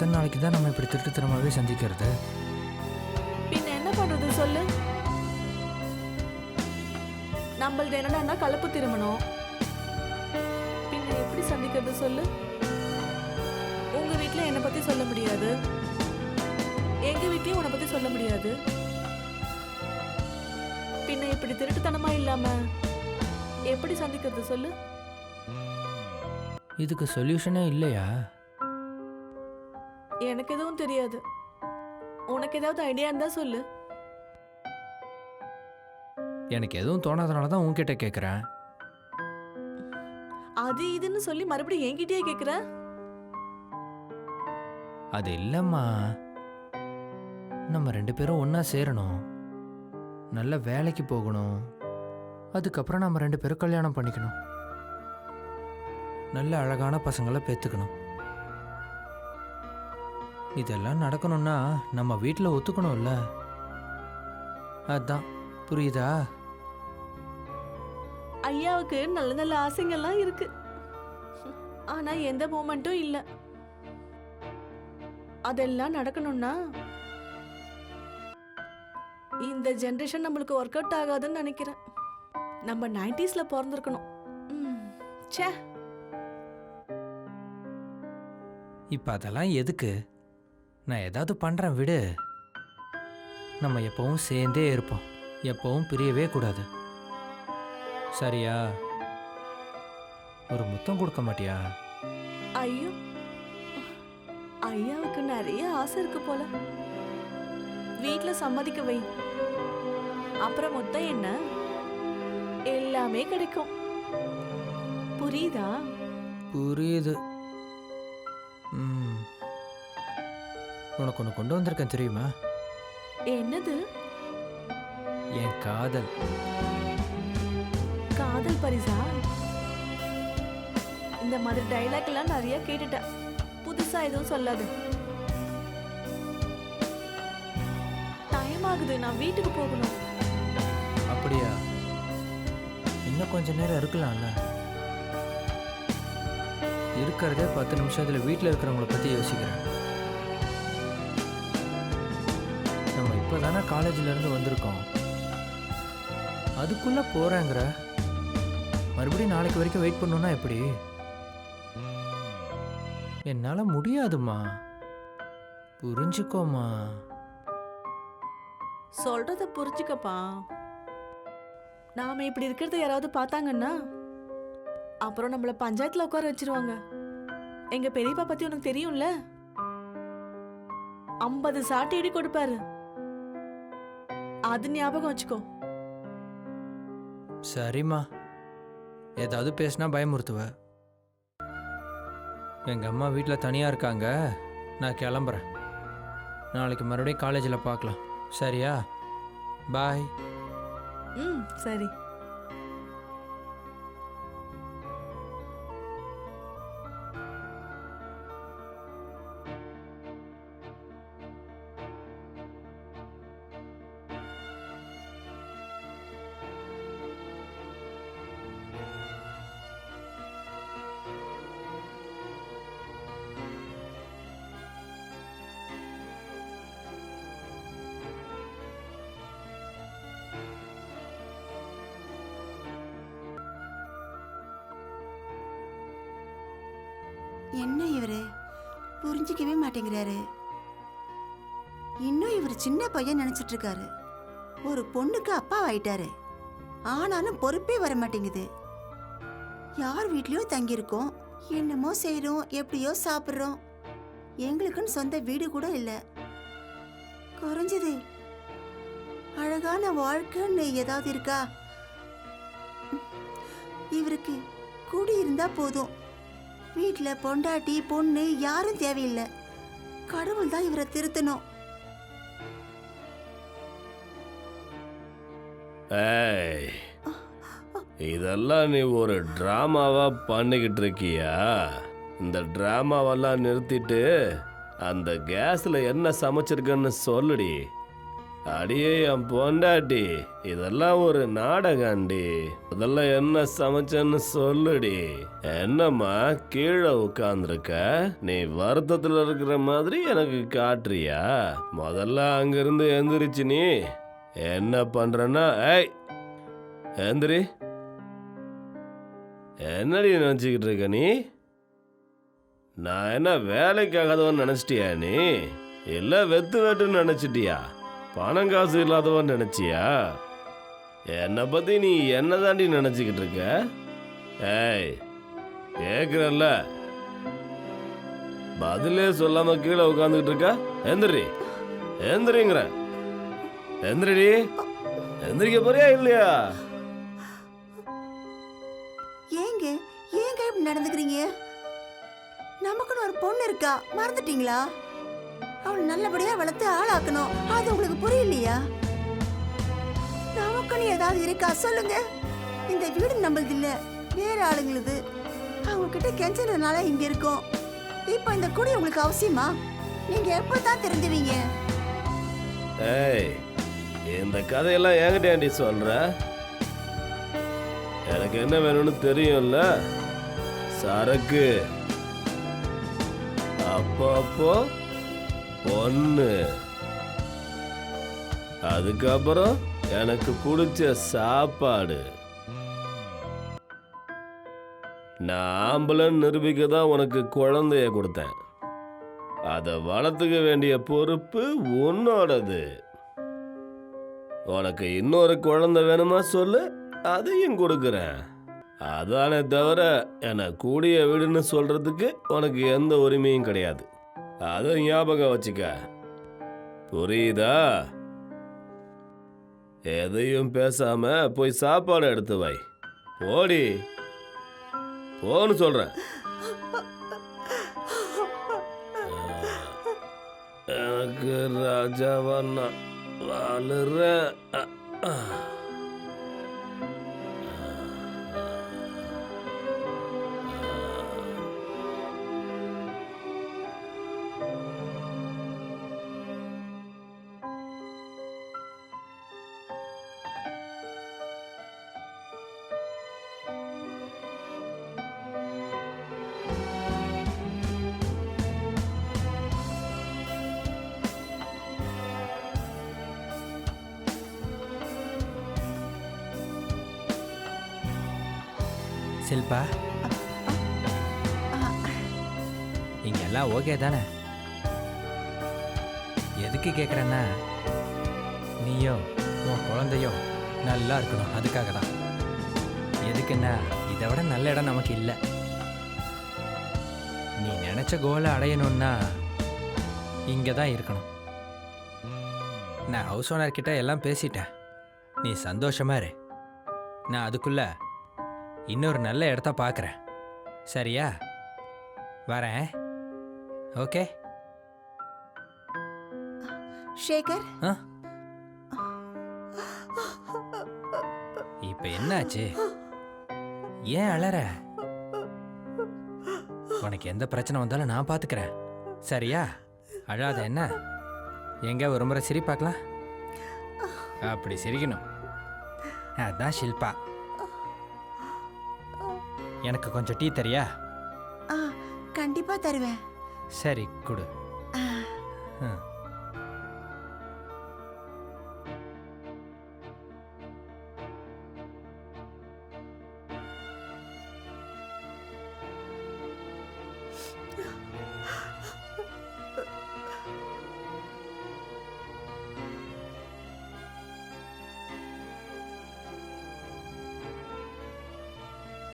எத்தனை நாளைக்கு தான் நம்ம இப்படி திருட்டுத்தனமாகவே சந்திக்கிறது? பின்ன என்ன பண்றது சொல்லு? நம்மளது என்னடான்னா கலப்பு திருமணம். பின்ன எப்படி சந்திக்கிறது சொல்லு? உங்க வீட்ல என்னை பத்தி சொல்ல முடியாது. எங்க வீட்லயும் உன்னை பத்தி சொல்ல முடியாது. பின்ன இப்படி திருட்டுத்தனமா இல்லாம எப்படி சந்திக்கிறது சொல்லு? இதுக்கு சொல்யூஷனே இல்லையா? எனக்கு எதுவும் தெரியாது. உனக்கு ஏதாவது ஐடியா இருந்தா சொல்லு. எனக்கு எதுவும் தோணாதனால தான் உன்கிட்ட கேட்குறேன் அது இதுன்னு சொல்லி மறுபடியும் என்கிட்டயே கேக்குற? அது இல்லைம்மா. நம்ம ரெண்டு பேரும் ஒன்றா சேரணும். நல்ல வேலைக்கு போகணும். அதுக்கப்புறம் நம்ம ரெண்டு பேரும் கல்யாணம் பண்ணிக்கணும். நல்ல அழகான பசங்களை பெற்றுக்கணும் இதெல்லாம் நடக்கணும்னா நம்ம வீட்டில் ஒத்துக்கணும்ல. அதான் புரியுதா? ஐயாவுக்கு நல்ல நல்ல ஆசைங்கள்லாம் இருக்கு. ஆனா எந்த மூமெண்ட்டும் இல்ல. அதெல்லாம் நடக்கணும்னா இந்த ஜெனரேஷன் நம்மளுக்கு ஒர்க் அவுட் ஆகாதுன்னு நினைக்கிறேன். நம்ம நைன்டிஸ்ல பிறந்திருக்கணும். ச்சே. இப்போ அதெல்லாம் எதுக்கு? நான் ஏதாவது பண்ணுறேன் விடு. நம்ம எப்பவும் சேர்ந்தே இருப்போம். எப்பவும் பிரியவே கூடாது. சரியா? ஒரு முத்தம் கொடுக்க மாட்டியா? ஐயோ. ஐயாவுக்கு நிறைய ஆசை இருக்கு போல. வீட்ல சம்மதிக்க வை. அப்புறம் மொத்தம் என்ன? எல்லாமே கிடைக்கும். புரியுதா? புரியுது. ம். உனக்கு ஒன்று கொண்டு வந்திருக்கேன் தெரியுமா? என்னது? என் காதல். காதல் பரிசா? இந்த மாதிரி டைலாக் எல்லாம் நிறைய கேட்டுட்டேன் புதுசா எதுவும் சொல்லாது. டைம் ஆகுது நான் வீட்டுக்கு போகணும். அப்படியா? இன்னும் கொஞ்ச நேரம் இருக்கலாம்ல. இருக்கிறதே பத்து நிமிஷத்தில் வீட்டில் இருக்கிறவங்கள பற்றி யோசிக்கிறேன். இப்போ தானே காலேஜிலேருந்து வந்திருக்கோம். அதுக்குள்ளே போகிறேங்கிற மறுபடியும் நாளைக்கு வரைக்கும் வெயிட் பண்ணணும்னா எப்படி? என்னால் முடியாதும்மா. புரிஞ்சுக்கோமா சொல்றத புரிஞ்சுக்கப்பா. நாம இப்படி இருக்கிறத யாராவது பார்த்தாங்கன்னா அப்புறம் நம்மள பஞ்சாயத்துல உட்கார வச்சிருவாங்க. எங்க பெரியப்பா பத்தி உனக்கு தெரியும்ல? ஐம்பது சாட்டி அடி கொடுப்பாரு. அது ஞாபகம் வச்சுக்கோ. சரிம்மா. ஏதாவது பேசினா பயமுறுத்துவ. எங்கள் அம்மா வீட்டில் தனியாக இருக்காங்க. நான் கிளம்புறேன். நாளைக்கு மறுபடியும் காலேஜில் பார்க்கலாம். சரியா? பாய் ம் சரி. என்ன இவரு? புரிஞ்சிக்கவே மாட்டேங்கிறாரு. இன்னும் இவர் சின்ன பையன் நினைச்சிட்டு இருக்காரு ஒரு பொண்ணுக்கு அப்பா ஆயிட்டாரு ஆனாலும் பொறுப்பே வர மாட்டேங்குது யார் வீட்லயோ தங்கியிருக்கோம். என்னமோ செய்கிறோம் எப்படியோ சாப்பிட்றோம். எங்களுக்குன்னு சொந்த வீடு கூட இல்லை. குறைஞ்சது அழகான வாழ்க்கைன்னு ஏதாவது இருக்கா? இவருக்கு கூடி இருந்தா போதும். வீட்ல பொண்டாட்டி பொண்ணு யாரும் தேவையில்லை. கடவுள் தான் இவரை திருத்தணும். ஏய் இதெல்லாம் நீ ஒரு டிராமாவா பண்ணிக்கிட்டு இருக்கியா? இந்த டிராமாவெல்லாம் நிறுத்திட்டு அந்த கேஸ்ல என்ன சமைச்சிருக்கன்னு சொல்லுடி. அடியே என் பொண்டாட்டி இதெல்லாம் ஒரு நாடகாண்டி. முதல்ல என்ன சமைச்சேன்னு சொல்லுடி. என்னம்மா கீழே உட்காந்துருக்க நீ வருத்தத்துல இருக்கிற மாதிரி எனக்கு காட்டுறியா? முதல்ல அங்கிருந்து எந்திரிச்சு நீ. என்ன பண்றன்னா ஏய் எந்திரி. என்னடி நினச்சிக்கிட்டு இருக்க நீ? நான் என்ன வேலைக்காகாதவன் நினச்சிட்டியா நீ? இல்லை வெத்து வெட்டுன்னு நினச்சிட்டியா? பணம் காசு இல்லாதவன் நினச்சியா? என்னை பற்றி நீ என்ன தாண்டி நினச்சிக்கிட்டு இருக்க? ஏய் கேட்குறல்ல பதிலே சொல்லாமல் கீழே உட்காந்துக்கிட்டு இருக்க? எந்திரி எந்திரிங்கிற எந்திரடி எந்திரிக்க போறியா இல்லையா? ஏங்க ஏங்க இப்படி நடந்துக்கிறீங்க? நமக்குன்னு ஒரு பொண்ணு இருக்கா? மறந்துட்டீங்களா? அவள் நல்லபடியா வளர்த்து ஆளாக்கணும். அது உங்களுக்கு புரியலையா? நமக்குன்னு ஏதாவது இருக்கா? சொல்லுங்க. இந்த வீடு நம்மளது இல்ல. வேற ஆளுங்களுது. அவங்க கிட்ட கெஞ்சனதுனால இங்க இருக்கோம். இப்போ இந்த குடி உங்களுக்கு அவசியமா? நீங்க எப்பதான் தெரிஞ்சுவீங்க? ஏய் இந்த கதையெல்லாம் ஏங்கிட்டேண்டி சொல்ற? எனக்கு என்ன வேணும்னு தெரியும்ல? சரக்கு. அப்போ அப்போ பொண்ணு. அதுக்கப்புறம் எனக்கு பிடிச்ச சாப்பாடு. நான் ஆம்பளன்னு நிரூபிக்க தான் உனக்கு குழந்தைய கொடுத்தேன். அதை வளர்த்துக்க வேண்டிய பொறுப்பு உன்னோடது. உனக்கு இன்னொரு குழந்தை வேணுமா சொல்லு அதையும் கொடுக்குறேன். அதானே தவிர என்னை கூடிய வீடுன்னு சொல்றதுக்கு உனக்கு எந்த உரிமையும் கிடையாது. அதை ஞாபகம் வச்சுக்க. புரியுதா? எதையும் பேசாம போய் சாப்பாடு எடுத்து வை. போடி. போன்னு சொல்றேன் எனக்கு ராஜாவா நான் செல்பா. இங்க எல்லாம் ஓகே தானே? எதுக்கு கேட்குறேன்னா நீயோ உன் குழந்தையோ நல்லா இருக்கணும் அதுக்காக தான். எதுக்குன்னா இதை விட நல்ல இடம் நமக்கு இல்லை. நீ நினச்ச கோலை அடையணும்னா இங்கே தான் இருக்கணும். நான் ஹவுஸ் ஓனர் கிட்ட எல்லாம் பேசிட்டேன். நீ சந்தோஷமா இரு. நான் அதுக்குள்ளே இன்னொரு நல்ல இடத்த பார்க்குறேன் சரியா? வரேன். ஓகே. ஷேகர் ஆ? இப்போ என்னாச்சு? ஏன் அலற? உனக்கு எந்த பிரச்சனை வந்தாலும் நான் பார்த்துக்கிறேன் சரியா? அழாத என்ன? எங்க ஒரு முறை சிரி பார்க்கலாம் அப்படி சிரிக்கணும். அதான் ஷில்பா. எனக்கு கொஞ்சம் டீ தரியா? ஆ கண்டிப்பா தருவேன். சரி கொடு. ஆ,